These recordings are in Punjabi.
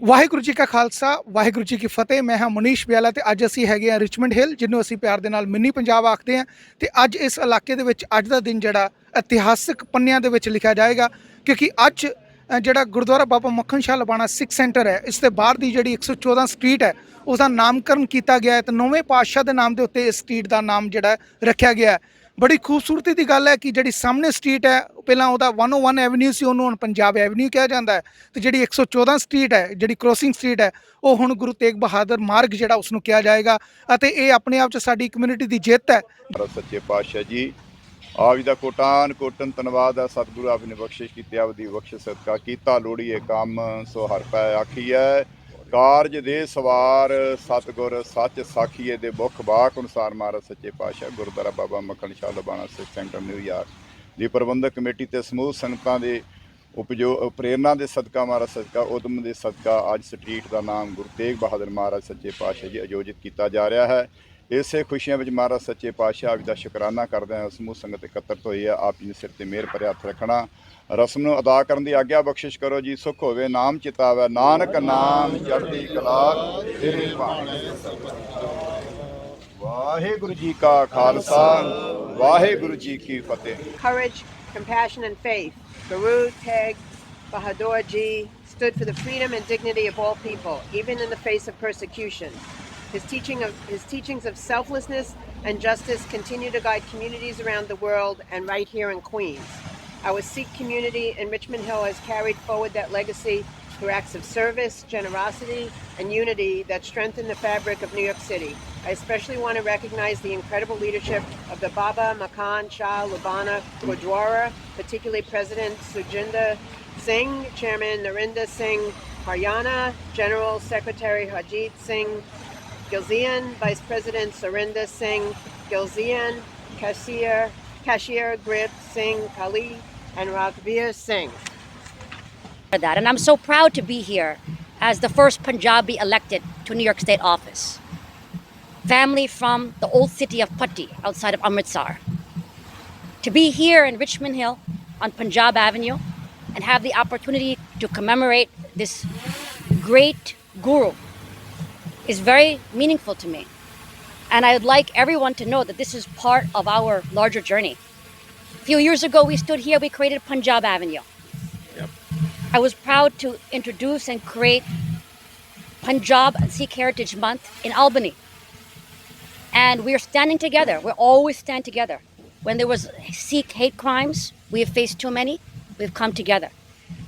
ਵਾਹਿਗੁਰੂ ਜੀ ਕਾ ਖਾਲਸਾ, ਵਾਹਿਗੁਰੂ ਜੀ ਕੀ ਫਤਿਹ। ਮੈਂ ਹਾਂ ਮਨੀਸ਼ ਬਿਆਲਾ ਤੇ ਅੱਜ ਅਸੀਂ ਹੈਗੇ ਆ ਰਿਚਮੰਡ ਹਿੱਲ ਜਿਹਨੂੰ ਅਸੀਂ ਪਿਆਰ ਦੇ ਨਾਲ ਮਿੰਨੀ ਪੰਜਾਬ ਆਖਦੇ ਹਾਂ। ਤੇ ਅੱਜ ਇਸ ਇਲਾਕੇ ਦੇ ਵਿੱਚ ਅੱਜ ਦਾ ਦਿਨ ਜਿਹੜਾ ਇਤਿਹਾਸਕ ਪੰਨਿਆਂ ਦੇ ਵਿੱਚ ਲਿਖਿਆ ਜਾਏਗਾ, ਕਿਉਂਕਿ ਅੱਜ ਜਿਹੜਾ ਗੁਰਦੁਆਰਾ ਬਾਬਾ ਮੱਖਣ ਸ਼ਾਹ ਲਬਾਣਾ ਸਿੱਖ ਸੈਂਟਰ ਹੈ, ਇਸ ਦੇ ਬਾਹਰ ਦੀ ਜਿਹੜੀ 114 ਸਟਰੀਟ ਹੈ ਉਸ ਦਾ ਨਾਮਕਰਨ ਕੀਤਾ ਗਿਆ ਹੈ ਤੇ ਨੌਵੇਂ ਪਾਤਸ਼ਾਹ ਦੇ ਨਾਮ ਦੇ ਉੱਤੇ ਇਸ ਸਟਰੀਟ ਦਾ ਨਾਮ ਜਿਹੜਾ ਰੱਖਿਆ ਗਿਆ ਹੈ। ਬੜੀ ਖੂਬਸੂਰਤੀ ਦੀ ਗੱਲ ਹੈ ਕਿ ਜਿਹੜੀ ਸਾਹਮਣੇ ਸਟਰੀਟ ਹੈ, ਪਹਿਲਾਂ ਉਹਦਾ 101 ਐਵਨਿਊ ਸੀ, ਉਹਨੂੰ ਹੁਣ ਪੰਜਾਬ ਐਵਨਿਊ ਕਿਹਾ ਜਾਂਦਾ ਹੈ। ਤੇ ਜਿਹੜੀ 114 ਸਟਰੀਟ ਹੈ, ਜਿਹੜੀ ਕ੍ਰੋਸਿੰਗ ਸਟਰੀਟ ਹੈ, ਉਹ ਹੁਣ ਗੁਰੂ ਤੇਗ ਬਹਾਦਰ ਮਾਰਗ ਜਿਹੜਾ ਉਸ ਨੂੰ ਕਿਹਾ ਜਾਏਗਾ। ਅਤੇ ਇਹ ਆਪਣੇ ਆਪ 'ਚ ਸਾਡੀ ਕਮਿਊਨਿਟੀ ਦੀ ਜਿੱਤ ਹੈ। ਸੱਚੇ ਪਾਤਸ਼ਾਹ ਜੀ, ਆਪ ਜੀ ਦਾ ਕੋਟਾਨ, ਕੋਟਨ ਧੰਨਵਾਦ ਹੈ। ਸਤਿਗੁਰੂ ਆਪ ਨੇ ਬਖਸ਼ਿਸ਼ ਕੀਤੀ, ਆਪ ਦੀ ਬਖਸ਼ਿਸ਼ ਸਦਕਾ ਕੀਤਾ। ਲੋੜੀਏ ਕੰਮ ਸੋ ਹਰ ਪੈ ਆਖੀਐ ਕਾਰਜ ਦੇ ਸਵਾਰ ਸਤਿਗੁਰ ਸੱਚ ਸਾਖੀਏ ਦੇ ਮੁਖ ਬਾਕ ਅਨੁਸਾਰ ਮਹਾਰਾਜ ਸੱਚੇ ਪਾਤਸ਼ਾਹ Gurdwara Baba Makhan Shah Labana Sikh centre New York ਦੀ ਪ੍ਰਬੰਧਕ ਕਮੇਟੀ ਤੇ ਸਮੂਹ ਸੰਗਤਾਂ ਦੇ ਉਪਜੋ ਪ੍ਰੇਰਣਾ ਦੇ ਸਦਕਾ ਮਹਾਰਾਜ ਸਦਕਾ, ਉਦਮ ਦੇ ਸਦਕਾ, ਅੱਜ ਸਟਰੀਟ ਦਾ ਨਾਮ ਗੁਰੂ ਤੇਗ ਬਹਾਦਰ ਮਹਾਰਾਜ ਸੱਚੇ ਪਾਤਸ਼ਾਹ ਜੀ ਆਯੋਜਿਤ ਕੀਤਾ ਜਾ ਰਿਹਾ ਹੈ। ਇਸੇ ਖੁਸ਼ੀਆਂ ਵਿੱਚ ਮਹਾਰਾਜ ਸੱਚੇ ਪਾਤਸ਼ਾਹ ਜੀ ਦਾ ਸ਼ੁਕਰਾਨਾ ਕਰਦੇ ਹਾਂ। ਸਮੂਹ ਸੰਗਤ ਇਕੱਤਰਤ ਹੋਈ ਹੈ ਆਪ ਜੀ ਦੇ ਸਿਰ ਤੇ ਮਿਹਰ ਭਰਿਆ ਹੱਥ ਰੱਖਣਾ। ਰਸਮ ਨੂੰ ਅਦਾ ਕਰਨ ਦੀ ਆਗਿਆ ਬਖਸ਼ਿਸ਼ ਕਰੋ ਜੀ। ਸੁਖ ਹੋਵੇ ਨਾਮ ਚਿਤਾਵੇ। ਨਾਨਕ ਨਾਮ ਚੜ੍ਹਦੀ ਕਲਾ ਤੇਰੇ ਭਾਣੇ ਵਾਹਿਗੁਰੂ ਜੀ ਕਾ ਖਾਲਸਾ। ਵਾਹਿਗੁਰੂ ਜੀ ਕੀ ਫਤਿਹ। Courage, compassion, and faith. Guru Teg Bahadur Ji stood for the freedom and dignity of all people, even in the face of persecution. His teaching of his teachings of selflessness and justice continue to guide communities around the world and right here in Queens. Our Sikh community in Richmond Hill has carried forward that legacy through acts of service, generosity, and unity that strengthen the fabric of New York City. I especially want to recognize the incredible leadership of the Baba Makan Shah Lubana Gurdwara, particularly President Sujinda Singh, Chairman Narinder Singh Haryana, General Secretary Harjit Singh Gilzian, Vice President Surinder Singh Gilzian, Cashier, Cashier Grip Singh Kali, and Raghbir Singh. that. And I'm so proud to be here as the first Punjabi elected to New York State office. Family from the old city of Patti outside of Amritsar. To be here in Richmond Hill on Punjab Avenue and have the opportunity to commemorate this great guru is very meaningful to me. And I would like everyone to know that this is part of our larger journey. A few years ago, we stood here, we created Punjab Avenue. Yep. I was proud to introduce and create Punjab Sikh Heritage Month in Albany. And we are standing together. We always stand together. When there was Sikh hate crimes, we have faced too many. We've come together.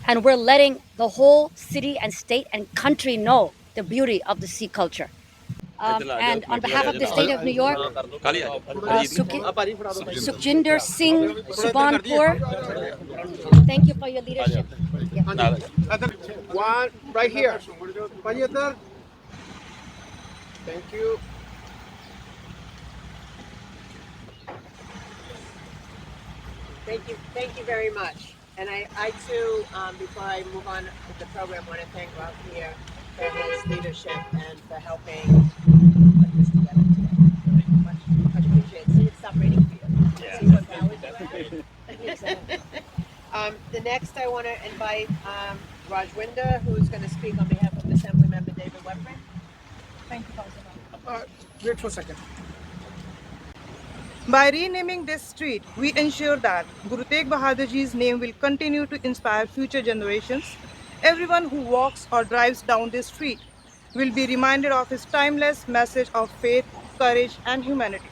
And we're letting the whole city and state and country know the beauty of the sea culture. Um, and on behalf of the state of New York, uh, Singh Subhanpur, thank you for your leadership. Yeah. One right here. Thank you. Thank you. Thank you very much. And I, I too, um, before I move on with the program, want to thank Ralph here for his leadership and for helping put this together today. Much, much appreciated. So you can stop for you. Yeah. See what vowels you. Um, the next, I want to invite um, Rajwinder, who's going to speak on behalf of Assemblymember David Webber. Thank you, Councilman. Uh, wait for a second. By renaming this street, we ensure that Guru Tegh Bahadurji's name will continue to inspire future generations Everyone who walks or drives down this street will be reminded of his timeless message of faith, courage, and humanity.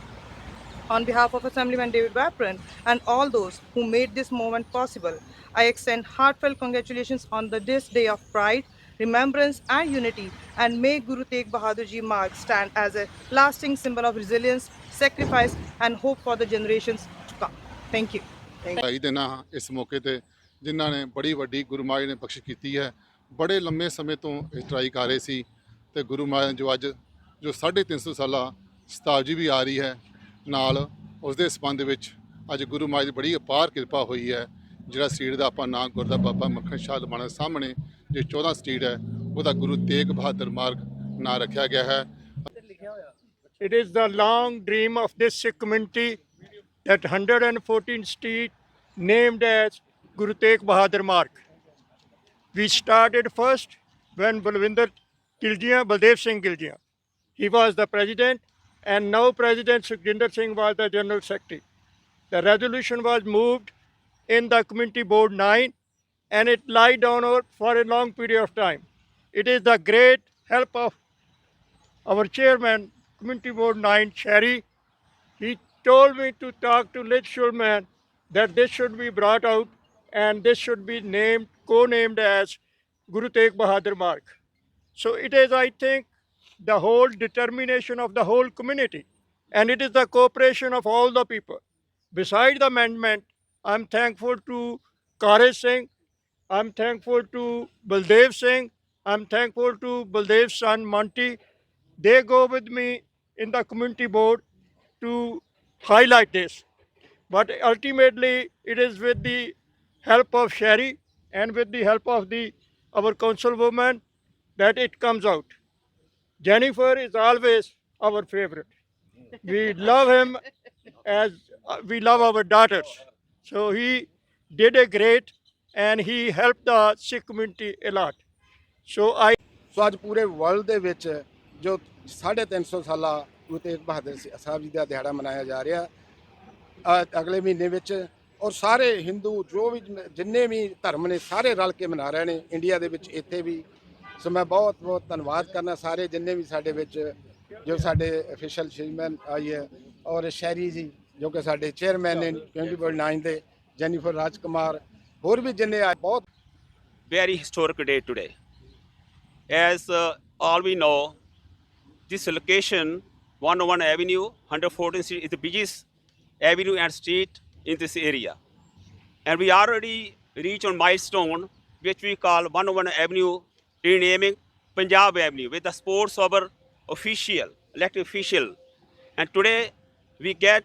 On behalf of Assemblyman David Vapran and all those who made this moment possible, I extend heartfelt congratulations on the, this day of pride, remembrance, and unity, and may Guru Tegh Bahadur Ji Mark stand as a lasting symbol of resilience, sacrifice, and hope for the generations to come. Thank you. Thank you. ਜਿਨ੍ਹਾਂ ਨੇ ਬੜੀ ਵੱਡੀ ਗੁਰੂ ਮਹਾਰਾਜ ਨੇ ਬਖਸ਼ਿਸ਼ ਕੀਤੀ ਹੈ। ਬੜੇ ਲੰਮੇ ਸਮੇਂ ਤੋਂ ਇਹ ਟਰਾਈ ਕਰ ਰਹੇ ਸੀ ਤੇ ਗੁਰੂ ਮਹਾਰਾਜ ਜੋ ਅੱਜ ਜੋ 350 ਸਾਲਾ ਸ਼ਤਾਬਦੀ ਵੀ ਆ ਰਹੀ ਹੈ, ਨਾਲ ਉਸ ਦੇ ਸੰਬੰਧ ਵਿੱਚ ਅੱਜ ਗੁਰੂ ਮਹਾਰਾਜ ਦੀ ਬੜੀ ਅਪਾਰ ਕਿਰਪਾ ਹੋਈ ਹੈ। ਜਿਹੜਾ ਸਟਰੀਟ ਦਾ ਆਪਾਂ ਨਾਂ ਗੁਰਦਾ ਬਾਬਾ ਮੱਖਣ ਸ਼ਾਹ ਲਮਾਣਾ ਸਾਹਮਣੇ ਜੋ 14 ਸਟਰੀਟ ਹੈ, ਉਹਦਾ ਗੁਰੂ ਤੇਗ ਬਹਾਦਰ ਮਾਰਗ ਨਾਂ ਰੱਖਿਆ ਗਿਆ ਹੈ। It is the long dream of this Sikh community that 114th Street named as Guru Tegh Bahadur Mark. We started first when Balwinder Kiljian, Baldev Singh Kiljian, he was the president, and now President Sukhjinder Singh was the general secretary. The resolution was moved in the community board 9 and it lied down for a long period of time. It is the great help of our chairman, community board 9, Sherry. He told me to talk to Liz Schulman that this should be brought out and this should be named, co-named as Guru Tegh Bahadur Mark. So it is, I think, the whole determination of the whole community and it is the cooperation of all the people. Besides the amendment, I'm thankful to Kare Singh, I'm thankful to Baldev Singh, I'm thankful to Baldev's son Monty. They go with me in the community board to highlight this. But ultimately, it is with the help of Sherry and with the help of the our councilwoman that it comes out. Jennifer is always our favorite. We love him as uh, we love our daughters. So he did a great and he helped the Sikh community a lot. So I ਸੋ ਅੱਜ ਪੂਰੇ ਵਰਲਡ ਦੇ ਵਿੱਚ ਜੋ 350 ਸਾਲਾ ਗੁਰੂ ਤੇਗ ਬਹਾਦਰ ਸ- ਸਾਹਿਬ ਜੀ ਦਾ ਦਿਹਾੜਾ ਮਨਾਇਆ ਜਾ ਰਿਹਾ ਅ- ਅਗਲੇ ਮਹੀਨੇ ਵਿੱਚ ਔਰ ਸਾਰੇ ਹਿੰਦੂ ਜੋ ਵੀ ਜਿੰਨੇ ਵੀ ਧਰਮ ਨੇ ਸਾਰੇ ਰਲ ਕੇ ਮਨਾ ਰਹੇ ਨੇ ਇੰਡੀਆ ਦੇ ਵਿੱਚ ਇੱਥੇ ਵੀ ਸੋ ਮੈਂ ਬਹੁਤ ਬਹੁਤ ਧੰਨਵਾਦ ਕਰਨਾ ਸਾਰੇ ਜਿੰਨੇ ਵੀ ਸਾਡੇ ਵਿੱਚ ਜੋ ਸਾਡੇ ਅਫੀਸ਼ੀਅਲ ਚੇਅਰਮੈਨ ਆਈ ਹੈ ਔਰ ਸ਼ਹਿਰੀ ਜੀ ਜੋ ਕਿ ਸਾਡੇ ਚੇਅਰਮੈਨ ਨੇ 20.9 ਦੇ ਜੈਨੀਫਰ ਰਾਜਕੁਮਾਰ ਹੋਰ ਵੀ ਜਿੰਨੇ ਆਏ ਬਹੁਤ very historic day today. As uh, all we know, this location, 101 Avenue, 114th Street, is the busiest avenue and street in this area. And we already reached on milestone, which we call 101 Avenue renaming Punjab Avenue with the sports of our official, elected official. And today we get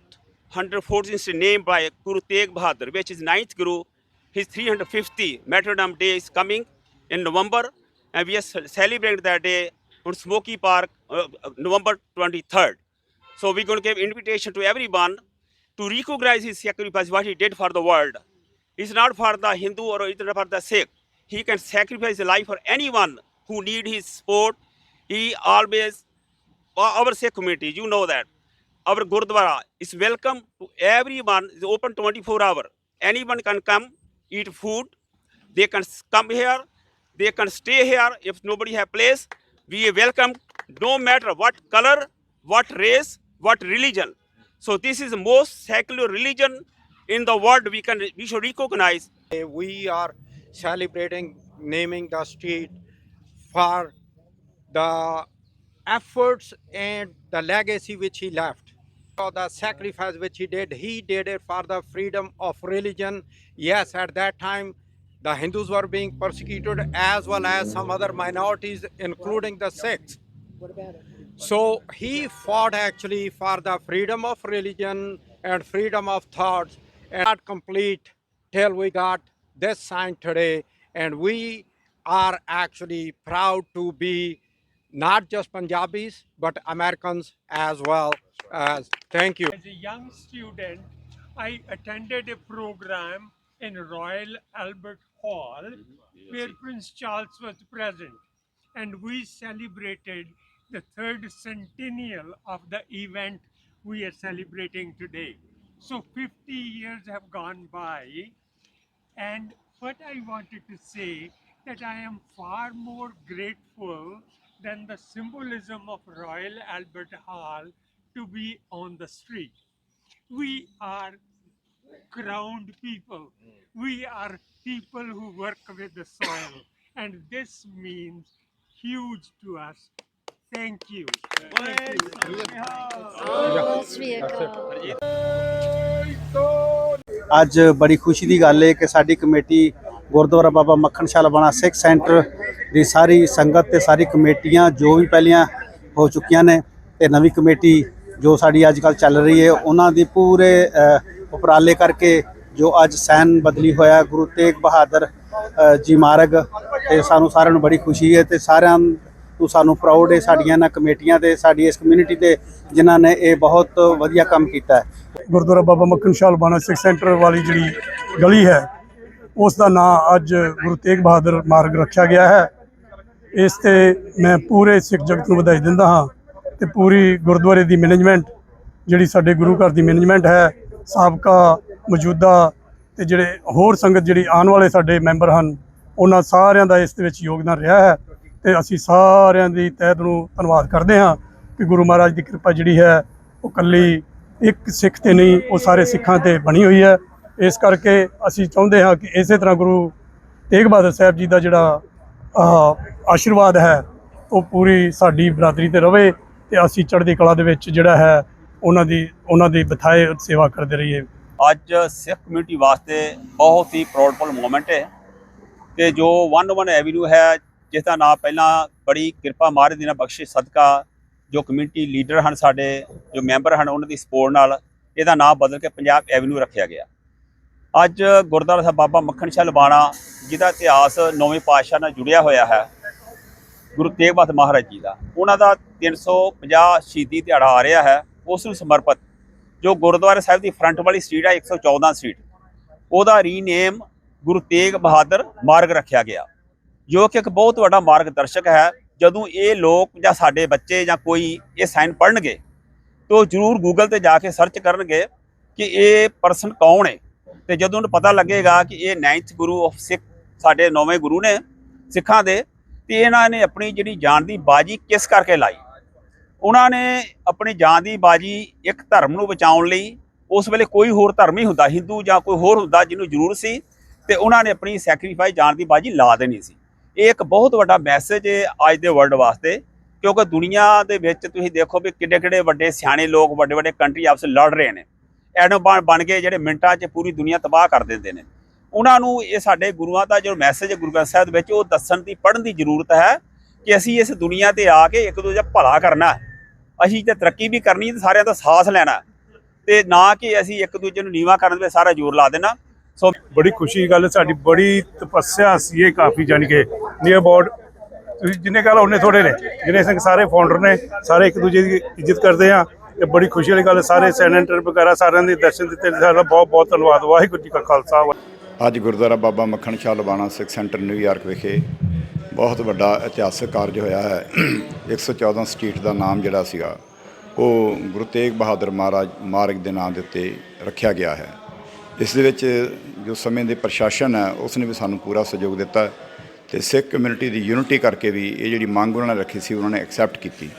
114th name by Guru Tegh Bahadur, which is ninth Guru. His 350 martyrdom day is coming in November, and we are celebrating that day on Smoky Park, uh, uh, November 23rd. So we're going to give invitation to everyone to recognize his sacrifice, what he did for the world. It's not for the Hindu or it's not for the Sikh. He can sacrifice his life for anyone who need his support. He always, our Sikh community, you know that. Our Gurdwara is welcome to everyone. It's open 24 hour. Anyone can come, eat food. They can come here. They can stay here if nobody have place. We welcome no matter what color, what race, what religion. So this is the most secular religion in the world. We can we should recognize. We are celebrating naming the street for the efforts and the legacy which he left. For the sacrifice which he did he did it for the freedom of religion. Yes at that time the hindus were being persecuted as well as some other minorities including the sikhs so he fought actually for the freedom of religion and freedom of thoughts. And not complete till we got this sign today. And we are actually proud to be not just punjabis but americans as well as thank you. As a young student, I attended a program in Royal Albert Hall where Prince Charles was present, and we celebrated the third centennial of the event we are celebrating today. So 50 years have gone by, and what I wanted to say that I am far more grateful than the symbolism of Royal Albert Hall to be on the street. We are crowned people. We are people who work with the soil, and this means huge to us. Thank you. ਅੱਜ ਬੜੀ ਖੁਸ਼ੀ ਦੀ ਗੱਲ ਹੈ ਕਿ ਸਾਡੀ ਕਮੇਟੀ ਗੁਰਦੁਆਰਾ ਬਾਬਾ ਮੱਖਣ ਸ਼ਾਹ ਲਬਾਣਾ ਸਿੱਖ ਸੈਂਟਰ ਦੀ ਸਾਰੀ ਸੰਗਤ ਤੇ ਸਾਰੀ ਕਮੇਟੀਆਂ ਜੋ ਵੀ ਪਹਿਲੀਆਂ ਹੋ ਚੁੱਕੀਆਂ ਨੇ ਤੇ ਨਵੀਂ ਕਮੇਟੀ ਜੋ ਸਾਡੀ ਅੱਜ ਕੱਲ ਚੱਲ ਰਹੀ ਹੈ, ਉਹਨਾਂ ਦੀ ਪੂਰੇ ਉਪਰਾਲੇ ਕਰਕੇ ਜੋ ਅੱਜ ਸੈਨ ਬਦਲੀ ਹੋਇਆ, ਗੁਰੂ ਤੇਗ ਬਹਾਦਰ ਜੀ ਮਾਰਗ, ਤੇ ਸਾਨੂੰ ਸਾਰਿਆਂ ਨੂੰ ਬੜੀ ਖੁਸ਼ੀ ਹੈ ਤੇ ਸਾਰਿਆਂ ਤੂੰ ਸਾਨੂੰ ਪ੍ਰਾਊਡ ਹੈ ਸਾਡੀਆਂ ਇਹਨਾਂ ਕਮੇਟੀਆਂ ਤੇ ਸਾਡੀ ਇਸ ਕਮਿਊਨਿਟੀ ਤੇ ਜਿਨ੍ਹਾਂ ਨੇ ਇਹ ਬਹੁਤ ਵਧੀਆ ਕੰਮ ਕੀਤਾ ਹੈ। ਗੁਰਦੁਆਰਾ ਬਾਬਾ ਮੱਖਣ ਸ਼ਾਹ ਲਬਾਣਾ ਸਿੱਖ ਸੈਂਟਰ ਵਾਲੀ ਜਿਹੜੀ ਗਲੀ ਹੈ, ਉਸ ਦਾ ਨਾਂ ਅੱਜ ਗੁਰੂ ਤੇਗ ਬਹਾਦਰ ਮਾਰਗ ਰੱਖਿਆ ਗਿਆ ਹੈ। ਇਸ ਤੇ ਮੈਂ ਪੂਰੇ ਸਿੱਖ ਜਗਤ ਨੂੰ ਵਧਾਈ ਦਿੰਦਾ ਹਾਂ ਤੇ ਪੂਰੀ ਗੁਰਦੁਆਰੇ ਦੀ ਮੈਨੇਜਮੈਂਟ ਜਿਹੜੀ ਸਾਡੇ ਗੁਰੂ ਘਰ ਦੀ ਮੈਨੇਜਮੈਂਟ ਹੈ, ਸਾਬਕਾ, ਮੌਜੂਦਾ ਤੇ ਜਿਹੜੇ ਹੋਰ ਸੰਗਤ ਜਿਹੜੀ ਆਉਣ ਵਾਲੇ ਸਾਡੇ ਮੈਂਬਰ ਹਨ, ਉਹਨਾਂ ਸਾਰਿਆਂ ਦਾ ਇਸ ਦੇ ਵਿੱਚ ਯੋਗਦਾਨ ਰਿਹਾ ਹੈ। ਤੇ ਅਸੀਂ ਸਾਰਿਆਂ ਦੀ ਤਹਿ ਨੂੰ ਧੰਨਵਾਦ ਕਰਦੇ ਹਾਂ ਕਿ ਗੁਰੂ ਮਹਾਰਾਜ ਦੀ ਕਿਰਪਾ ਜਿਹੜੀ ਹੈ, ਉਹ ਕੱਲੀ ਇੱਕ ਸਿੱਖ ਤੇ ਨਹੀਂ, ਉਹ ਸਾਰੇ ਸਿੱਖਾਂ ਤੇ ਬਣੀ ਹੋਈ ਹੈ। ਇਸ ਕਰਕੇ ਅਸੀਂ ਚਾਹੁੰਦੇ ਹਾਂ ਕਿ ਇਸੇ ਤਰ੍ਹਾਂ ਗੁਰੂ ਤੇਗ ਬਹਾਦਰ ਸਾਹਿਬ ਜੀ ਦਾ ਜਿਹੜਾ ਆਸ਼ੀਰਵਾਦ ਹੈ, ਉਹ ਪੂਰੀ ਸਾਡੀ ਬਰਾਦਰੀ ਤੇ ਰਵੇ ਤੇ ਅਸੀਂ ਚੜ੍ਹਦੀ ਕਲਾ ਦੇ ਵਿੱਚ ਜਿਹੜਾ ਹੈ, ਉਹਨਾਂ ਦੀ ਉਹਨਾਂ ਦੀ ਬਥਾਏ ਸੇਵਾ ਕਰਦੇ ਰਹੀਏ। ਅੱਜ ਸਿੱਖ ਕਮਿਊਨਿਟੀ ਵਾਸਤੇ ਬਹੁਤ ਹੀ ਪ੍ਰਾਊਡਫੁਲ ਮੂਮੈਂਟ ਹੈ ਤੇ ਜੋ 11 ਐਵੀਨਿਊ ਹੈ ਜਿਸ ਦਾ ਨਾਮ ਪਹਿਲਾਂ ਬੜੀ ਕਿਰਪਾ ਮਹਾਰਾਜ ਦੀ ਨਾਲ ਬਖਸ਼ਿਸ਼, ਸਦਕਾ ਜੋ ਕਮਿਊਨਿਟੀ ਲੀਡਰ ਹਨ ਸਾਡੇ, ਜੋ ਮੈਂਬਰ ਹਨ, ਉਹਨਾਂ ਦੀ ਸਪੋਰਟ ਨਾਲ ਇਹਦਾ ਨਾਮ ਬਦਲ ਕੇ ਪੰਜਾਬ ਐਵਨਿਊ ਰੱਖਿਆ ਗਿਆ। ਅੱਜ ਗੁਰਦੁਆਰਾ ਸਾਹਿਬ ਬਾਬਾ ਮੱਖਣ ਸ਼ਾਹ ਲਬਾਣਾ ਜਿਹਦਾ ਇਤਿਹਾਸ ਨੌਵੇਂ ਪਾਤਸ਼ਾਹ ਨਾਲ ਜੁੜਿਆ ਹੋਇਆ ਹੈ, ਗੁਰੂ ਤੇਗ ਬਹਾਦਰ ਮਹਾਰਾਜ ਜੀ ਦਾ। ਉਹਨਾਂ ਦਾ 350 ਸ਼ਹੀਦੀ ਦਿਹਾੜਾ ਆ ਰਿਹਾ ਹੈ। ਉਸ ਨੂੰ ਸਮਰਪਿਤ ਜੋ ਗੁਰਦੁਆਰਾ ਸਾਹਿਬ ਦੀ ਫਰੰਟ ਵਾਲੀ ਸਟਰੀਟ ਹੈ 114 ਸਟਰੀਟ ਉਹਦਾ ਰੀਨੇਮ ਗੁਰੂ ਤੇਗ ਬਹਾਦਰ ਮਾਰਗ ਰੱਖਿਆ ਗਿਆ। ਜੋ ਕਿ ਇੱਕ ਬਹੁਤ ਵੱਡਾ ਮਾਰਗਦਰਸ਼ਕ ਹੈ, ਜਦੋਂ ਇਹ ਲੋਕ ਜਾਂ ਸਾਡੇ ਬੱਚੇ ਜਾਂ ਕੋਈ ਇਹ ਸਾਈਨ ਪੜ੍ਹਨਗੇ, ਤਾਂ ਜਰੂਰ ਗੂਗਲ ਤੇ ਜਾ ਕੇ ਸਰਚ ਕਰਨਗੇ ਕਿ ਇਹ ਪਰਸਨ ਕੌਣ ਹੈ। ਤੇ ਜਦੋਂ ਉਹਨੂੰ ਪਤਾ ਲੱਗੇਗਾ ਕਿ ਇਹ 9th ਗੁਰੂ ਆਫ ਸਿੱਖ ਸਾਡੇ ਨੌਵੇਂ ਗੁਰੂ ਨੇ ਸਿੱਖਾਂ ਦੇ, ਤੇ ਇਹਨਾਂ ਨੇ ਆਪਣੀ ਜਿਹੜੀ ਜਾਨ ਦੀ ਬਾਜੀ ਕਿਸ ਕਰਕੇ ਲਾਈ? ਉਹਨਾਂ ਨੇ ਆਪਣੀ ਜਾਨ ਦੀ ਬਾਜੀ ਇੱਕ ਧਰਮ ਨੂੰ ਬਚਾਉਣ ਲਈ, ਉਸ ਵੇਲੇ ਕੋਈ ਹੋਰ ਧਰਮ ਹੀ ਹੁੰਦਾ, ਹਿੰਦੂ ਜਾਂ ਕੋਈ ਹੋਰ ਹੁੰਦਾ ਜਿਹਨੂੰ ਜ਼ਰੂਰ ਸੀ, ਤੇ ਉਹਨਾਂ ਨੇ ਆਪਣੀ ਸੈਕਰੀਫਾਈਸ ਜਾਨ ਦੀ ਬਾਜੀ ਲਾ ਦੇਣੀ ਸੀ। ਇਹ ਇੱਕ ਬਹੁਤ ਵੱਡਾ ਮੈਸੇਜ ਹੈ ਅੱਜ ਦੇ ਵਰਲਡ ਵਾਸਤੇ, ਕਿਉਂਕਿ ਦੁਨੀਆ ਦੇ ਵਿੱਚ ਤੁਸੀਂ ਦੇਖੋ ਵੀ ਕਿੱਡੇ ਕਿੱਡੇ ਵੱਡੇ ਸਿਆਣੇ ਲੋਕ, ਵੱਡੇ ਵੱਡੇ ਕੰਟਰੀ ਆਪਸ ਲੜ ਰਹੇ ਨੇ। ਐਡਮ ਬਣ ਬਣ ਕੇ ਜਿਹੜੇ ਮਿੰਟਾਂ 'ਚ ਪੂਰੀ ਦੁਨੀਆ ਤਬਾਹ ਕਰ ਦਿੰਦੇ ਨੇ। ਉਹਨਾਂ ਨੂੰ ਇਹ ਸਾਡੇ ਗੁਰੂਆਂ ਦਾ ਜੋ ਮੈਸੇਜ ਹੈ ਗੁਰੂ ਗ੍ਰੰਥ ਸਾਹਿਬ ਦੇ ਵਿੱਚ, ਉਹ ਦੱਸਣ ਦੀ, ਪੜ੍ਹਨ ਦੀ ਜ਼ਰੂਰਤ ਹੈ ਕਿ ਅਸੀਂ ਇਸ ਦੁਨੀਆ ਤੇ ਆ ਕੇ ਇੱਕ ਦੂਜੇ ਦਾ ਭਲਾ ਕਰਨਾ ਅਸੀਂ ਤੇ ਤਰੱਕੀ ਵੀ ਕਰਨੀ ਤੇ ਸਾਰਿਆਂ ਦਾ ਸਾਥ ਲੈਣਾ ਹੈ। ਤੇ ਨਾ ਕਿ ਅਸੀਂ ਇੱਕ ਦੂਜੇ ਨੂੰ ਨੀਵਾ ਕਰਨ ਦੇ ਸਾਰਾ ਜ਼ੋਰ ਲਾ ਦੇਣਾ। ਸੋ ਬੜੀ ਖੁਸ਼ੀ ਦੀ ਗੱਲ ਸਾਡੀ ਬੜੀ ਤਪੱਸਿਆ ਸੀ ਇਹ ਕਾਫੀ, ਜਾਣੀ ਕਿ ਨੀਅਰ ਅਬਾਊਟ ਤੁਸੀਂ ਜਿੰਨੇ ਗੱਲ ਉਹਨੇ ਥੋੜੇ ਨੇ ਜਿੰਨੇ ਸਿੰਘ ਸਾਰੇ ਫਾਊਂਡਰ ਨੇ, ਸਾਰੇ ਇੱਕ ਦੂਜੇ ਦੀ ਇੱਜ਼ਤ ਕਰਦੇ ਆ, ਤੇ ਬੜੀ ਖੁਸ਼ੀ ਵਾਲੀ ਗੱਲ ਸਾਰੇ ਸੈਨੇਟਰ ਵਗੈਰਾ ਸਾਰਿਆਂ ਦੇ ਦਰਸ਼ਨ ਦਿੱਤੇ, ਸਾਡਾ ਬਹੁਤ ਬਹੁਤ ਧੰਨਵਾਦ, ਵਾਹਿਗੁਰੂ ਜੀ ਕਾ ਖਾਲਸਾ ਵਾਹਿਗੁਰੂ ਅੱਜ Gurdwara Baba Makhan Shah Lavana Sikh centre New York ਵਿਖੇ ਬਹੁਤ ਵੱਡਾ ਇਤਿਹਾਸਕ ਕਾਰਜ ਹੋਇਆ ਹੈ। 114 ਸਟਰੀਟ ਦਾ ਨਾਮ ਜਿਹੜਾ ਸੀਗਾ, ਉਹ ਗੁਰੂ ਤੇਗ ਬਹਾਦਰ ਮਹਾਰਾਜ ਮਾਰਗ ਦੇ ਨਾਮ ਦੇ ਉੱਤੇ ਰੱਖਿਆ ਗਿਆ ਹੈ। ਇਸ ਦੇ ਵਿੱਚ ਜੋ ਸਮੇਂ ਦੇ ਪ੍ਰਸ਼ਾਸਨ ਹੈ ਉਸ ਨੇ ਵੀ ਸਾਨੂੰ ਪੂਰਾ ਸਹਿਯੋਗ ਦਿੱਤਾ ਤੇ ਸਿੱਖ ਕਮਿਊਨਿਟੀ ਦੀ ਯੂਨਿਟੀ ਕਰਕੇ ਵੀ ਇਹ ਜਿਹੜੀ ਮੰਗ ਉਹਨਾਂ ਨੇ ਰੱਖੀ ਸੀ, ਉਹਨਾਂ ਨੇ ਐਕਸੈਪਟ ਕੀਤੀ।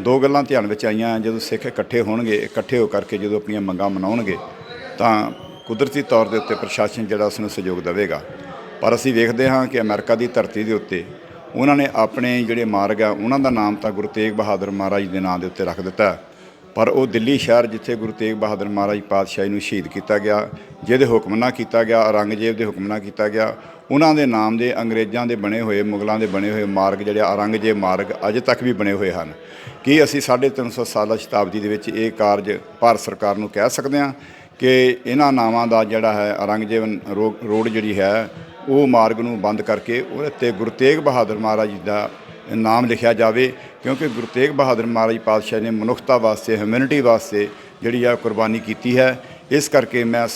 ਦੋ ਗੱਲਾਂ ਧਿਆਨ ਵਿੱਚ ਆਈਆਂ, ਜਦੋਂ ਸਿੱਖ ਇਕੱਠੇ ਹੋਣਗੇ, ਇਕੱਠੇ ਹੋ ਕਰਕੇ ਜਦੋਂ ਆਪਣੀਆਂ ਮੰਗਾਂ ਮਨਾਉਣਗੇ, ਤਾਂ ਕੁਦਰਤੀ ਤੌਰ ਦੇ ਉੱਤੇ ਪ੍ਰਸ਼ਾਸਨ ਜਿਹੜਾ ਉਸ ਨੂੰ ਸਹਿਯੋਗ ਦੇਵੇਗਾ। ਪਰ ਅਸੀਂ ਵੇਖਦੇ ਹਾਂ ਕਿ ਅਮਰੀਕਾ ਦੀ ਧਰਤੀ ਦੇ ਉੱਤੇ ਉਹਨਾਂ ਨੇ ਆਪਣੇ ਜਿਹੜੇ ਮਾਰਗ ਆ, ਉਹਨਾਂ ਦਾ ਨਾਮ ਤਾਂ ਗੁਰੂ ਤੇਗ ਬਹਾਦਰ ਮਹਾਰਾਜ ਦੇ ਨਾਮ ਦੇ ਉੱਤੇ ਰੱਖ ਦਿੱਤਾ। ਪਰ ਉਹ ਦਿੱਲੀ ਸ਼ਹਿਰ ਜਿੱਥੇ ਗੁਰੂ ਤੇਗ ਬਹਾਦਰ ਮਹਾਰਾਜ ਪਾਤਸ਼ਾਹੀ ਨੂੰ ਸ਼ਹੀਦ ਕੀਤਾ ਗਿਆ, ਜਿਹਦੇ ਹੁਕਮਨਾ ਕੀਤਾ ਗਿਆ, ਔਰੰਗਜ਼ੇਬ ਦੇ ਹੁਕਮਨਾ ਕੀਤਾ ਗਿਆ, ਉਹਨਾਂ ਦੇ ਨਾਮ ਦੇ ਅੰਗਰੇਜ਼ਾਂ ਦੇ ਬਣੇ ਹੋਏ, ਮੁਗਲਾਂ ਦੇ ਬਣੇ ਹੋਏ ਮਾਰਗ ਜਿਹੜੇ ਔਰੰਗਜ਼ੇਬ ਮਾਰਗ ਅਜੇ ਤੱਕ ਵੀ ਬਣੇ ਹੋਏ ਹਨ। ਕੀ ਅਸੀਂ 350 ਸਾਲਾ ਸ਼ਤਾਬਦੀ ਦੇ ਵਿੱਚ ਇਹ ਕਾਰਜ ਭਾਰਤ ਸਰਕਾਰ ਨੂੰ ਕਹਿ ਸਕਦੇ ਹਾਂ ਕਿ ਇਹਨਾਂ ਨਾਵਾਂ ਦਾ ਜਿਹੜਾ ਹੈ, ਔਰੰਗਜ਼ੇਬ ਰੋ- ਰੋਡ ਜਿਹੜੀ ਹੈ, ਉਹ ਮਾਰਗ ਨੂੰ ਬੰਦ ਕਰਕੇ ਉਹਦੇ ਤੇ ਗੁਰੂ ਤੇਗ ਬਹਾਦਰ ਮਹਾਰਾਜ ਜੀ ਦਾ ਨਾਮ ਲਿਖਿਆ ਜਾਵੇ, ਕਿਉਂਕਿ ਗੁਰੂ ਤੇਗ ਬਹਾਦਰ ਮਹਾਰਾਜ ਪਾਤਸ਼ਾਹ ਨੇ ਮਨੁੱਖਤਾ ਵਾਸਤੇ ਹਿਊਮੈਨਿਟੀ ਵਾਸਤੇ ਜਿਹੜੀ ਆ ਕੁਰਬਾਨੀ ਕੀਤੀ ਹੈ। ਇਸ ਕਰਕੇ ਮੈਂ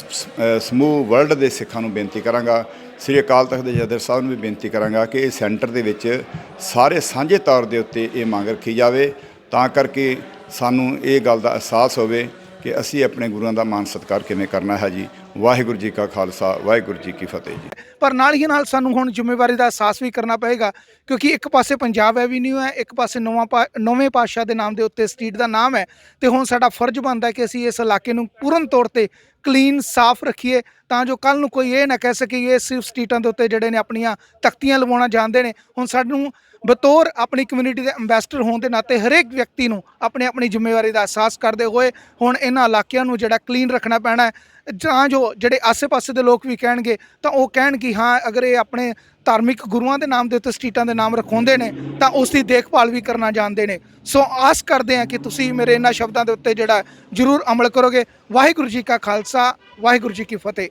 ਸਮੂਹ ਵਰਲਡ ਦੇ ਸਿੱਖਾਂ ਨੂੰ ਬੇਨਤੀ ਕਰਾਂਗਾ, ਸ੍ਰੀ ਅਕਾਲ ਤਖਤ ਦੇ ਜਦਰ ਸਾਹਿਬ ਨੂੰ ਵੀ ਬੇਨਤੀ ਕਰਾਂਗਾ ਕਿ ਇਹ ਸੈਂਟਰ ਦੇ ਵਿੱਚ ਸਾਰੇ ਸਾਂਝੇ ਤੌਰ ਦੇ ਉੱਤੇ ਇਹ ਮੰਗ ਰੱਖੀ ਜਾਵੇ, ਤਾਂ ਕਰਕੇ ਸਾਨੂੰ ਇਹ ਗੱਲ ਦਾ ਅਹਿਸਾਸ ਹੋਵੇ ਕਿ ਅਸੀਂ ਆਪਣੇ ਗੁਰੂਆਂ ਦਾ ਮਾਨ ਸਤਿਕਾਰ ਕਿਵੇਂ ਕਰਨਾ ਹੈ ਜੀ। ਵਾਹਿਗੁਰੂ ਜੀ ਕਾ ਖਾਲਸਾ, ਵਾਹਿਗੁਰੂ ਜੀ ਕੀ ਫਤਿਹ ਜੀ। ਪਰ ਨਾਲ ਹੀ ਨਾਲ ਸਾਨੂੰ ਹੁਣ ਜ਼ਿੰਮੇਵਾਰੀ ਦਾ ਅਹਿਸਾਸ ਵੀ ਕਰਨਾ ਪਏਗਾ, ਕਿਉਂਕਿ ਇੱਕ ਪਾਸੇ ਪੰਜਾਬ ਐਵੀਨਿਊ ਹੈ ਇੱਕ ਪਾਸੇ ਨਵਾਂ ਪਾ- ਨੌਵੇਂ ਪਾਤਸ਼ਾਹ ਦੇ ਨਾਮ ਦੇ ਉੱਤੇ ਸਟਰੀਟ ਦਾ ਨਾਮ ਹੈ ਤੇ ਹੁਣ ਸਾਡਾ ਫਰਜ਼ ਬਣਦਾ ਕਿ ਅਸੀਂ ਇਸ ਇਲਾਕੇ ਨੂੰ ਪੂਰਨ ਤੌਰ ਤੇ ਕਲੀਨ, ਸਾਫ਼ ਰੱਖੀਏ, ਤਾਂ ਜੋ ਕੱਲ ਨੂੰ ਕੋਈ ਇਹ ਨਾ ਕਹਿ ਸਕੇ ਇਹ ਸਿਰਫ ਸਟਰੀਟਾਂ ਦੇ ਉੱਤੇ ਜਿਹੜੇ ਨੇ ਆਪਣੀਆਂ ਤਖਤੀਆਂ ਲਵਾਉਣਾ ਜਾਣਦੇ ਨੇ, ਹੁਣ ਸਾਨੂੰ ਬਤੌਰ ਆਪਣੀ ਕਮਿਊਨਿਟੀ ਦੇ ਐਮਬੈਸਡਰ ਹੋਣ ਦੇ ਨਾਤੇ ਹਰੇਕ ਵਿਅਕਤੀ ਨੂੰ ਆਪਣੀ ਆਪਣੀ ਜ਼ਿੰਮੇਵਾਰੀ ਦਾ ਅਹਿਸਾਸ ਕਰਦੇ ਹੋਏ ਹੁਣ ਇਹਨਾਂ ਇਲਾਕਿਆਂ ਨੂੰ ਜਿਹੜਾ ਕਲੀਨ ਰੱਖਣਾ ਪੈਣਾ ਹੈ। ਜਾਂ ਜੋ ਜਿਹੜੇ ਆਸੇ-ਪਾਸੇ ਦੇ ਲੋਕ ਵੀ ਕਹਿਣਗੇ, ਤਾਂ ਉਹ ਕਹਿਣ ਕਿ ਹਾਂ, ਅਗਰ ਇਹ ਆਪਣੇ ਧਾਰਮਿਕ ਗੁਰੂਆਂ ਦੇ ਨਾਮ ਦੇ ਉੱਤੇ ਸਟਰੀਟਾਂ ਦੇ ਨਾਮ ਰਖਾਉਂਦੇ ਨੇ, ਤਾਂ ਉਸ ਦੀ ਦੇਖਭਾਲ ਵੀ ਕਰਨਾ ਜਾਣਦੇ ਨੇ। ਸੋ ਆਸ ਕਰਦੇ ਹਾਂ ਕਿ ਤੁਸੀਂ ਮੇਰੇ ਇਹਨਾਂ ਸ਼ਬਦਾਂ ਦੇ ਉੱਤੇ ਜਿਹੜਾ ਜ਼ਰੂਰ ਅਮਲ ਕਰੋਗੇ। ਵਾਹਿਗੁਰੂ ਜੀ ਕਾ ਖਾਲਸਾ, ਵਾਹਿਗੁਰੂ ਜੀ ਕੀ ਫਤਿਹ।